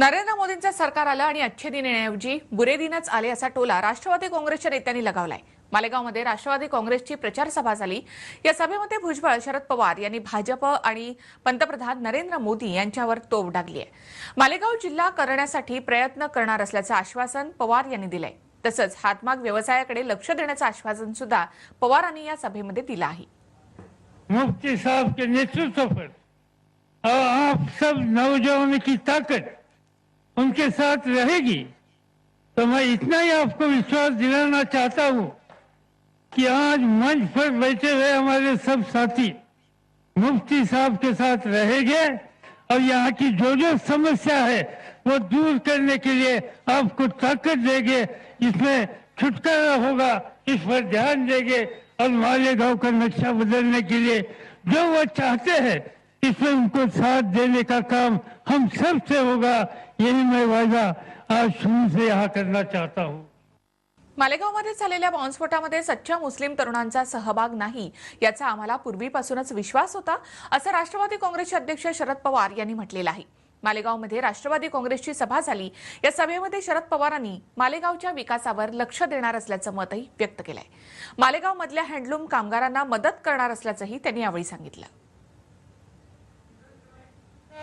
नरेंद्र मोदींचं सरकार आलं आणि अच्छे दिन येण्याऐवजी बुरे दिनच आले असा टोला राष्ट्रवादी काँग्रेसच्या नेत्यांनी लगावलाय. मालेगावमध्ये राष्ट्रवादी काँग्रेसची प्रचार सभा झाली. या सभेमध्ये भुजबळ शरद पवार यांनी भाजप आणि पंतप्रधान नरेंद्र मोदी यांच्यावर तोफ डागली आहे मालेगाव जिल्हा करण्यासाठी प्रयत्न करणार असल्याचं आश्वासन पवार यांनी दिलंय. तसंच हातमाग व्यवसायाकडे लक्ष देण्याचं आश्वासन सुद्धा पवारांनी या सभेमध्ये दिलं आहे. मुफ्ती साहब के नेतृत्व पर. आप सब नौजवानों की ताकत उनके साथ रहेगी। तो मैं इतना ही आपको विश्वास दिलाना चाहता हूँ कि आज मंच पर बैठे हुए हमारे सब साथी मुफ्ती साहब के साथ रहेंगे और यहाँ की जो जो समस्या है, वो दूर करने के लिए आपको ताकत देंगे। इसमें छुटकारा होगा, इस पर ध्यान देंगे और मालेगांव का नक्शा बदलने के लिए जो वो चाहते हैं इसमें उनको साथ देने का काम हम सब से होगा यही मैं वायदा आज शुरू से यहाँ करना चाहता हूँ। मालेगावमध्ये झालेल्या बॉम्बस्फोटामध्ये सच्च्या मुस्लिम तरुणांचा सहभाग नाही याचा आम्हाला पूर्वीपासूनच विश्वास होता असं राष्ट्रवादी काँग्रेसचे अध्यक्ष शरद पवार यांनी म्हटलेलं आहे. मालेगावमध्ये राष्ट्रवादी काँग्रेसची सभा झाली या सभेमध्ये शरद पवारांनी मालेगावच्या विकासावर लक्ष देणार असल्याचं मतही व्यक्त केलंय. मालेगाव मधल्या हँडलूम कामगारांना मदत करणार असल्याचंही त्यांनी यावेळी सांगितलं.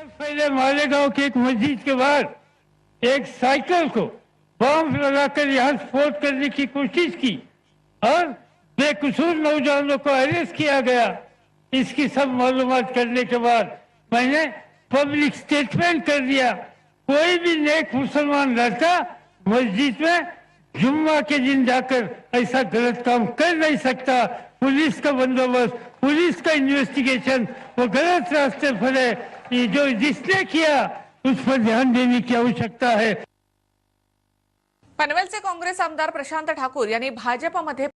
पहले मालेगांव की एक मस्जिद के बाद एक साइकिल को बम लगाकर यहाँ स्फोट करने की कोशिश की और बेकसूर नौजवानों को अरेस्ट किया गया। इसकी सब मालूमात करने के बाद मैंने पब्लिक स्टेटमेंट कर दिया। कोई भी नेक मुसलमान लड़का मस्जिद में जुम्मा के दिन जाकर ऐसा गलत काम कर नहीं सकता। पुलिस का बंदोबस्त, पुलिस का इन्वेस्टिगेशन वो गलत रास्ते है। ये जो जिसने किया, उस पर ध्यान देने की आवश्यकता है। पनवेलचे काँग्रेस आमदार प्रशांत ठाकूर यांनी भाजपमध्ये